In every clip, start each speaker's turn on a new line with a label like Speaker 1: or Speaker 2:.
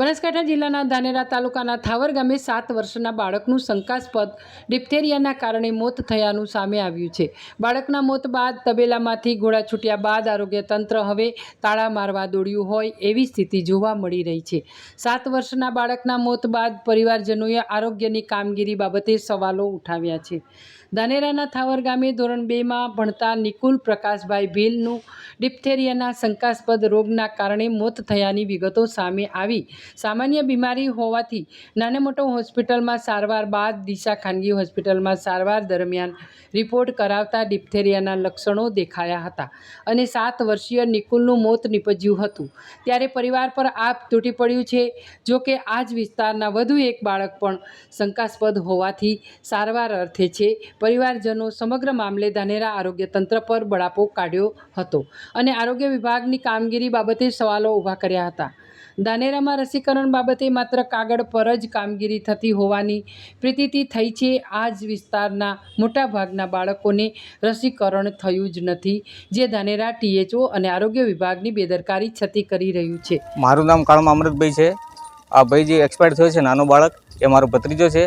Speaker 1: બનાસકાંઠા જિલ્લાના ધાનેરા તાલુકાના થાવર ગામે સાત વર્ષના બાળકનું શંકાસ્પદ ડિપ્થેરિયાના કારણે મોત થયાનું સામે આવ્યું છે. બાળકના મોત બાદ તબેલામાંથી ઘોડા છૂટ્યા બાદ આરોગ્ય તંત્ર હવે તાળા મારવા દોડ્યું હોય એવી સ્થિતિ જોવા મળી રહી છે. સાત વર્ષના બાળકના મોત બાદ પરિવારજનોએ આરોગ્યની કામગીરી બાબતે સવાલો ઉઠાવ્યા છે. ધાનેરાના થાવર ગામે ધોરણ બેમાં ભણતા નિકુલ પ્રકાશભાઈ ભીલનું ડિપ્થેરિયાના શંકાસ્પદ રોગના કારણે મોત થયાની વિગતો સામે આવી. સામાન્ય બીમારી હોવાથી નાને મોટો હોસ્પિટલમાં સારવાર બાદ દિશા ખાનગી હોસ્પિટલમાં સારવાર દરમિયાન રિપોર્ટ કરાવતા ડિપ્થેરિયાના લક્ષણો દેખાયા હતા અને સાત વર્ષીય નિકુલનું મોત નીપજ્યું હતું. ત્યારે પરિવાર પર આપ તૂટી પડ્યું છે. જો કે આ જ વિસ્તારના વધુ એક બાળક પણ શંકાસ્પદ હોવાથી સારવાર અર્થે છે. પરિવારજનો સમગ્ર મામલે ધાનેરા આરોગ્ય તંત્ર પર બળાપો કાઢ્યો હતો અને આરોગ્ય વિભાગની કામગીરી બાબતે સવાલો ઊભા કર્યા હતા. ધાનેરામાં રસીકરણ બાબતે માત્ર કાગળ પર જ કામગીરી થતી હોવાની પ્રીતિથી થઈ છે આ જ વિસ્તારના મોટાભાગના બાળકોને રસીકરણ થયું જ નથી, જે ધાનેરા ટીએચઓ અને આરોગ્ય વિભાગની બેદરકારી છતી કરી રહ્યું છે.
Speaker 2: મારું નામ કાળમાં અમૃતભાઈ છે. આ ભાઈ જે એક્સપાયર થયો છે, નાનો બાળક, એ મારો ભત્રીજો છે.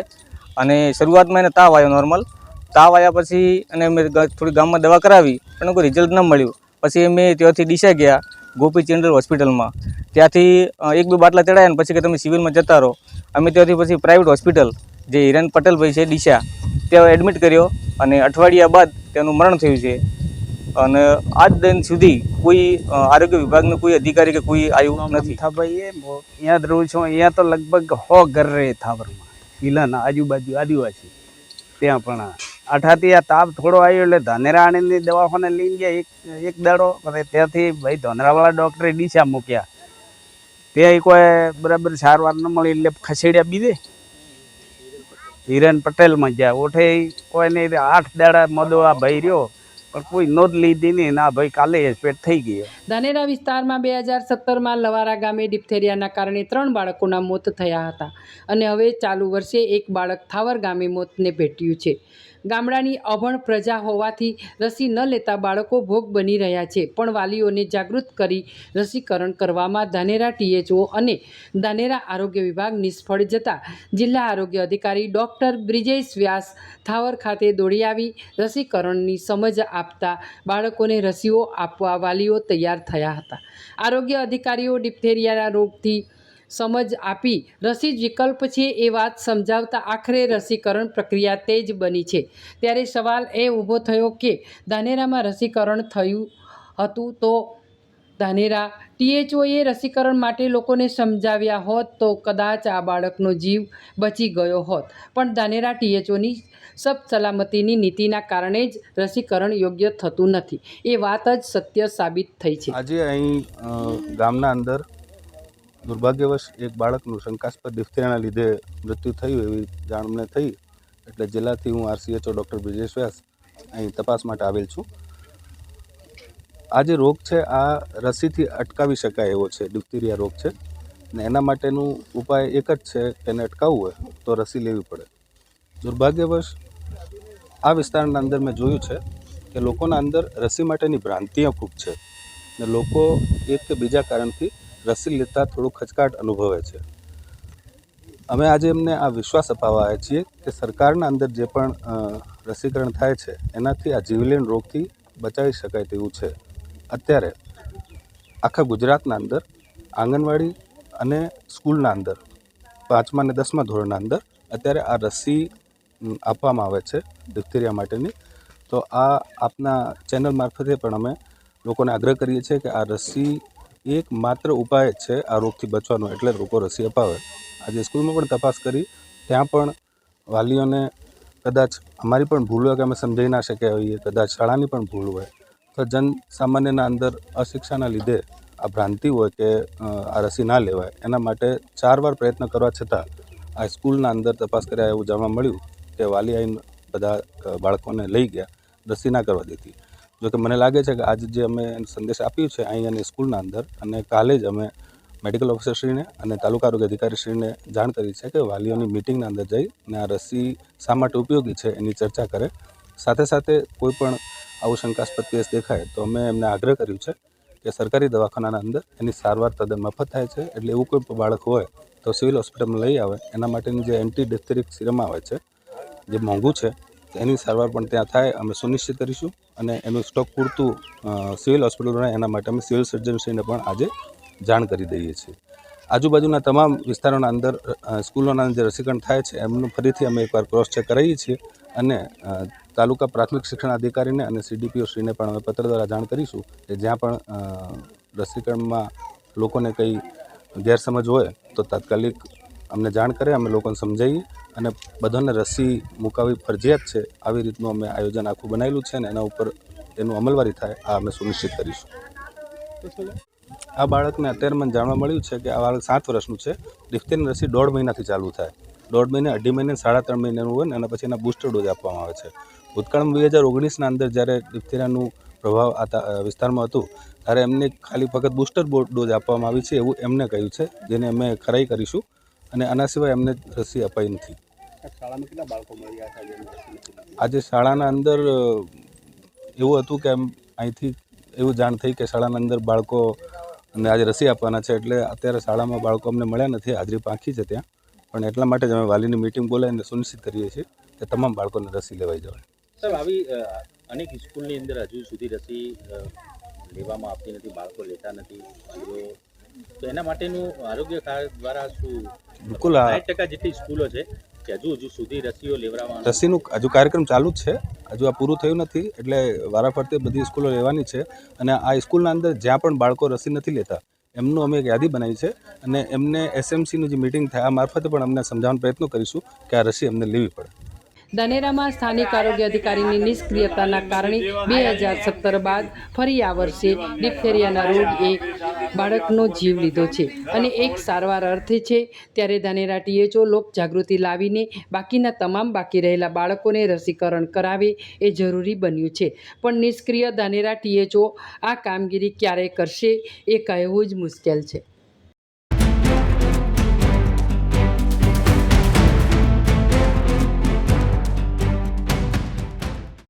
Speaker 2: અને શરૂઆતમાં એને તાવ આવ્યો નોર્મલ તાવ આવ્યા પછી અને મેં થોડી ગામમાં દવા કરાવી, પણ કોઈ રિઝલ્ટ ન મળ્યું. પછી અમે ત્યાંથી ડીસા ગયા. ગોપી ચેન્ડલ હોસ્પિટલમાં. ત્યાંથી એક બે બાટલા ચડાયા ને પછી કે તમે સિવિલમાં જતા રહો. અમે ત્યાંથી પછી પ્રાઇવેટ હોસ્પિટલ જે હિરેન પટેલભાઈ છે ડીસા ત્યાં એડમિટ કર્યો અને અઠવાડિયા બાદ તેનું મરણ થયું છે. અને આજ દિન સુધી કોઈ આરોગ્ય વિભાગનો કોઈ અધિકારી કે કોઈ આવ્યું નથી.
Speaker 3: ભાઈ એ મો- અહીંયા જ રહું છું. અહીંયા તો લગભગ હો ઘર રહે થાવરમાં. કિલ્લાના આજુબાજુ આદિવાસી. ત્યાં પણ અઠાથી આ તાપ થોડો આવ્યો એટલે ધનેરા આણંદની દવાખાને લઈને ગયા એક એક દાડો. અને ત્યાંથી ભાઈ ધોનરાવાળા ડૉક્ટરે ડીસા મૂક્યા. ત્યાં કોઈ બરાબર સારવાર ન મળી એટલે ખસેડ્યા બીજે. હિરેન પટેલમાં ગયા. ઓઠે કોઈ નહીં આઠ દાડા મોદો આ ભાઈ રહ્યો, પણ કોઈ નોંધ લીધી નહીં. ના ભાઈ, કાલે પેટ થઈ ગયો.
Speaker 1: ધાનેરા વિસ્તારમાં બે હજાર સત્તરમાં લવારા ગામે ડિપ્થેરિયાના કારણે ત્રણ બાળકોના મોત થયા હતા. અને હવે ચાલુ વર્ષે એક બાળક થાવર ગામે મોતને ભેટ્યું છે. ગામડાની અભણ પ્રજા હોવાથી રસી ન લેતા બાળકો ભોગ બની રહ્યા છે. પણ વાલીઓને જાગૃત કરી રસીકરણ કરવામાં ધાનેરા ટીએચઓ અને ધાનેરા આરોગ્ય વિભાગ નિષ્ફળ જતા જિલ્લા આરોગ્ય અધિકારી ડૉક્ટર બ્રિજેશ વ્યાસ થાવર ખાતે દોડી આવી રસીકરણની સમજ આપતા બાળકોને રસીઓ આપવા વાલીઓ તૈયાર થયા હતા. આરોગ્ય અધિકારીઓ ડિપ્થેરિયાના રોગથી સમજ આપી. રસી જ વિકલ્પ છે એ વાત સમજાવતા આખરે રસીકરણ પ્રક્રિયા તેજ બની છે. ત્યારે સવાલ એ ઊભો થયો કે, ધાનેરામાં રસીકરણ થયું હતું તો ધાનેરા ટીએચઓએ રસીકરણ માટે લોકોને સમજાવ્યા હોત તો કદાચ આ બાળકનો જીવ બચી ગયો હોત. પણ ધાનેરા ટીએચઓની સબ સલામતીની નીતિના કારણે જ રસીકરણ યોગ્ય થતું નથી. એ વાત જ સત્ય સાબિત થઈ છે.
Speaker 4: આજે અહીં ગામના અંદર દુર્ભાગ્યવશ એક બાળકનું શંકાસ્પદ ડિફ્થેરિયાના લીધે મૃત્યુ થયું એવી જાણ અમને થઈ. એટલે જિલ્લાથી હું આરસીએચઓ ડૉક્ટર બ્રિજેશ વ્યાસ અહીં તપાસ માટે આવેલ છું. આ જે રોગ છે, આ રસીથી અટકાવી શકાય એવો છે ડિફ્થેરિયા રોગ છે. ને એના માટેનું ઉપાય એક જ છે, એને અટકાવવું હોય તો રસી લેવી પડે. દુર્ભાગ્યવશ આ વિસ્તારના અંદર મેં જોયું છે કે લોકોના અંદર રસી માટેની ભ્રાંતિઓ ખૂબ છે. ને લોકો એક કે બીજા કારણથી રસી લેતા થોડું ખચકાટ અનુભવે છે. અમે આજે એમને આ વિશ્વાસ અપાવવા આવ્યા છીએ કે સરકારના અંદર જે પણ રસીકરણ થાય છે, એનાથી આ જીવલેણ રોગથી બચાવી શકાય તેવું છે. અત્યારે આખા ગુજરાતના અંદર, આંગણવાડી અને સ્કૂલના અંદર, પાંચમા અને દસમા ધોરણના અંદર અત્યારે આ રસી આપવામાં આવે છે ડિપ્થેરિયા માટેની. તો આ આપના ચેનલ મારફતે પણ અમે લોકોને આગ્રહ કરીએ છીએ કે આ રસી એક માત્ર ઉપાય છે આ રોગથી બચવાનો, એટલે લોકો રસી અપાવે. આજે સ્કૂલમાં પણ તપાસ કરી, ત્યાં પણ વાલીઓને કદાચ અમારી પણ ભૂલ હોય કે અમે સમજાવી ના શક્યા હોઈએ, કદાચ શાળાની પણ ભૂલ હોય, તો જન સામાન્યના અંદર અશિક્ષાના લીધે આ ભ્રાંતિ હોય કે આ રસી ના લેવાય. એના માટે ચાર વાર પ્રયત્ન કરવા છતાં આ સ્કૂલના અંદર તપાસ કર્યા એવું જાણવા મળ્યું કે વાલી આવીને બધા બાળકોને લઈ ગયા, રસી ના કરવા દીધી જોકે મને લાગે છે કે આજે જે અમે સંદેશ આપ્યું છે અહીંયાની સ્કૂલના અંદર અને કાલે જ અમે મેડિકલ ઓફિસરશ્રીને અને તાલુકા આરોગ્ય અધિકારીશ્રીને જાણ કરી છે કે વાલીઓની મિટિંગના અંદર જઈ અને આ રસી શા માટે ઉપયોગી છે એની ચર્ચા કરે. સાથે સાથે કોઈ પણ આવું શંકાસ્પદ કેસ દેખાય તો અમે એમને આગ્રહ કર્યું છે કે સરકારી દવાખાનાના અંદર એની સારવાર તદ્દન મફત થાય છે એટલે એવું કોઈ બાળક હોય તો સિવિલ હોસ્પિટલમાં લઈ આવે. એના માટેની જે એન્ટી ડિપ્થેરિક સિરમ આવે છે, જે મોંઘું છે એની સારવાર પણ ત્યાં થાય, અમે સુનિશ્ચિત કરીશું અને એનું સ્ટોક પૂરતું સિવિલ હોસ્પિટલ રહે એના માટે અમે સિવિલ સર્જનશ્રીને પણ આજે જાણ કરી દઈએ છીએ. આજુબાજુના તમામ વિસ્તારોના અંદર સ્કૂલોના જે રસીકરણ થાય છે, એમનું ફરીથી અમે એકવાર ક્રોસ ચેક કરાવીએ છીએ અને તાલુકા પ્રાથમિક શિક્ષણ અધિકારીને અને સીડીપીઓ શ્રીને પણ અમે પત્ર દ્વારા જાણ કરીશું કે જ્યાં પણ રસીકરણમાં લોકોને કંઈ ગેરસમજ હોય તો તાત્કાલિક અમને જાણ કરે, અમે લોકોને સમજાવીએ અને બધાને રસી મુકાવી ફરજિયાત છે. આવી રીતનું અમે આયોજન આખું બનાવેલું છે અને એના ઉપર એનું અમલવારી થાય, આ અમે સુનિશ્ચિત કરીશું. આ બાળકને અત્યારે મને જાણવા મળ્યું છે કે આ બાળક સાત વર્ષનું છે. ડિફ્થેરીની રસી દોઢ મહિનાથી ચાલુ થાય. દોઢ મહિને, અઢી મહિને, સાડા ત્રણ મહિનાનું હોય ને એના પછી એના બૂસ્ટર ડોઝ આપવામાં આવે છે. ભૂતકાળમાં બે હજાર ઓગણીસના અંદર જ્યારે ડિફ્થેરિયાનું પ્રભાવ આ વિસ્તારમાં હતું, ત્યારે એમને ખાલી ફક્ત બૂસ્ટર ડોઝ આપવામાં આવી છે એવું એમને કહ્યું છે, જેને અમે ખરાઈ કરીશું. અને આના સિવાય એમને રસી અપાઈ નથી. આજે શાળાના અંદર એવું હતું કે એમ અહીંથી એવું જાણ થઈ કે શાળાના અંદર બાળકો અને આજે રસી આપવાના છે એટલે અત્યારે શાળામાં બાળકો અમને મળ્યા નથી. હાજરી પાંખી છે ત્યાં. પણ એટલા માટે જ અમે વાલીની મિટિંગ બોલાવીને સુનિશ્ચિત કરીએ છીએ કે તમામ બાળકોને રસી લેવાઈ જવાય.
Speaker 5: સાહેબ આવી અનેક સ્કૂલની અંદર હજુ સુધી રસી લેવામાં આવતી નથી બાળકો લેતા નથી. તો એના માટેનું આરોગ્ય ખાતા દ્વારા શું?
Speaker 4: બિલકુલ
Speaker 5: સાઠ ટકા જેટલી સ્કૂલો છે કે હજુ હજુ સુધી રસીઓ લેવડાવવાનું
Speaker 4: રસીનું હજુ કાર્યક્રમ ચાલુ જ છે. હજુ આ પૂરું થયું નથી એટલે વારાફરતી બધી સ્કૂલો લેવાની છે. અને આ સ્કૂલના અંદર જ્યાં પણ બાળકો રસી નથી લેતા એમનું અમે એક યાદી બનાવી છે. અને એમને એસએમસીનું જે મિટિંગ થાય આ મારફતે પણ અમને સમજાવવાનો પ્રયત્ન કરીશું કે આ રસી અમને લેવી પડે.
Speaker 1: ધાનેરામાં સ્થાનિક આરોગ્ય અધિકારીની નિષ્ક્રિયતાના કારણે બે હજાર સત્તર બાદ ફરી આ વર્ષે ડિપ્થેરિયાના એ બાળકનો જીવ લીધો છે અને એક સારવાર અર્થે છે. ત્યારે ધાનેરા ટીએચઓ લોક જાગૃતિ લાવીને બાકીના તમામ બાકી રહેલા બાળકોને રસીકરણ કરાવે એ જરૂરી બન્યું છે. પણ નિષ્ક્રિય ધાનેરા ટીએચઓ આ કામગીરી ક્યારે કરશે એ કહેવું જ મુશ્કેલ છે.